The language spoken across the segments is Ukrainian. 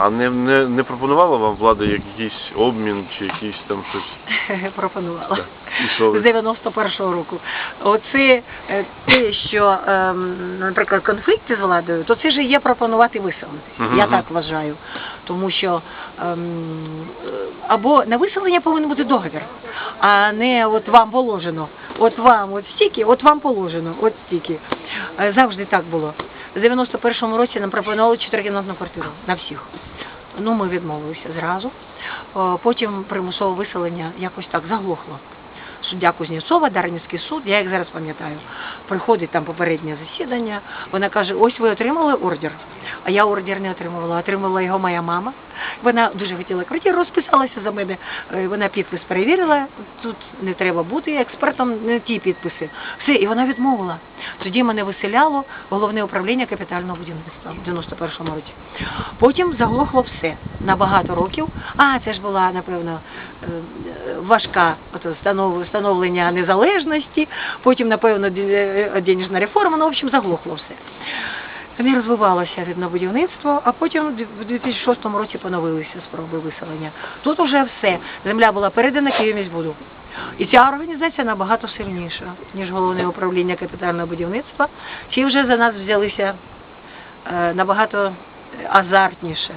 А не, не, не пропонувала вам влада якийсь обмін чи якийсь там щось? пропонувала. Так. І що З ви? 91-го року. Оце е, те, що, ем, наприклад, конфлікти з владою, то це ж є пропонувати виселитися. Мгм. Я так вважаю. Тому що ем, е, або на виселення повинен бути договір, а не от вам положено. От вам от стільки, от вам положено, от стільки. Е, Завжди так було. В 91-му році нам пропонували чотирикімнатну квартиру на всіх. Ну, ми відмовилися зразу. Потім примусове виселення якось так заглохло. Суддя Кузнєцова, Дарницький суд, я як зараз пам'ятаю, приходить там попереднє засідання, вона каже, ось ви отримали ордер. А я ордер не отримувала, отримала його моя мама. Вона дуже хотіла квартиру, розписалася за мене. Е, Вона підпис перевірила, тут не треба бути експертом, не ті підписи. Все, і вона відмовила. Тоді мене виселяло головне управління капітального будівництва в 91-му році. Потім заглохло все на багато років. А, це ж була, напевно, важка встановлення незалежності, потім, напевно, е, денежна реформа, ну, в общем, заглохло все. Не розвивалося будівництво, а потім в 2006 році поновилися спроби виселення. Тут уже все. Земля була передана Київміськбуду. І ця організація набагато сильніша, ніж головне управління капітального будівництва. Ті вже за нас взялися е, набагато азартніше.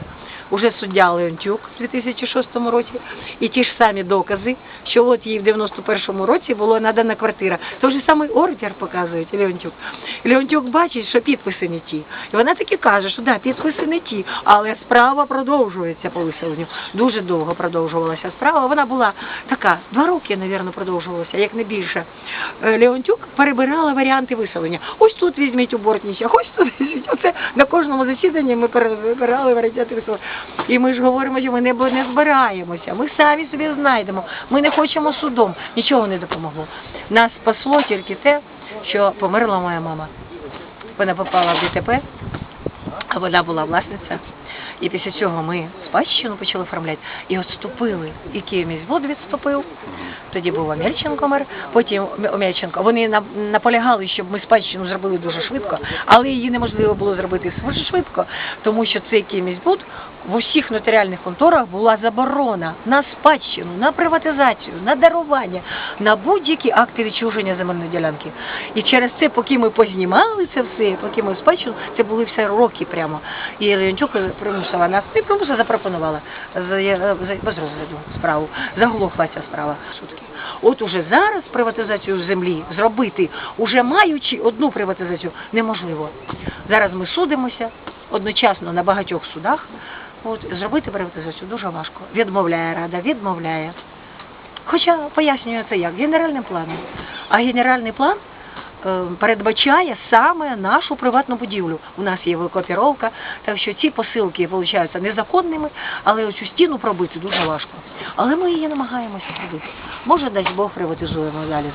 Уже суддя Леонтюк у 2006 році, і ті ж самі докази, що от їй в 91-му році була надана квартира. Той же самий ордер показує Леонтюк. Леонтюк бачить, що підписи не ті. І вона таки каже, що да, підписи не ті, але справа продовжується по виселенню. Дуже довго продовжувалася справа. Вона була така, два роки, мабуть, продовжувалася, як не більше. Е, Леонтюк перебирала варіанти виселення. Ось тут візьміть у Бортніча, ось тут візьміть. Оце на кожному засіданні ми перебирали варіанти виселення. І ми ж говоримо, що ми не, не збираємося. Ми самі собі знайдемо. Ми не хочемо судом. Нічого не допомогло. Нас спасло тільки те, що померла моя мама. Вона попала в ДТП, а вона була власниця. І після цього ми спадщину почали оформляти і відступили. І Київміськбуд відступив. Тоді був Омельченко мер, потім Омельченко. Вони на- наполягали, щоб ми спадщину зробили дуже швидко, але її неможливо було зробити швидко, тому що цей Київміськбуд в усіх нотаріальних конторах була заборона на спадщину, на приватизацію, на дарування, на будь-які акти відчуження земельної ділянки. І через це, поки ми познімали це все, поки ми спадщину, це були все роки прямо. І Леончук примусила нас, не примусила, запропонувала за, за- без розгляду справу. Заглохла ця справа. Сутки. От уже зараз приватизацію землі зробити, уже маючи одну приватизацію, неможливо. Зараз ми судимося одночасно на багатьох судах. От, зробити приватизацію дуже важко. Відмовляє рада, відмовляє. Хоча пояснює це як генеральним планом. А генеральний план е, передбачає саме нашу приватну будівлю. У нас є викопіровка, так що ці посилки виходять незаконними, але оцю стіну пробити дуже важко. Але ми її намагаємося пробити. Може, дасть Бог приватизуємо далі.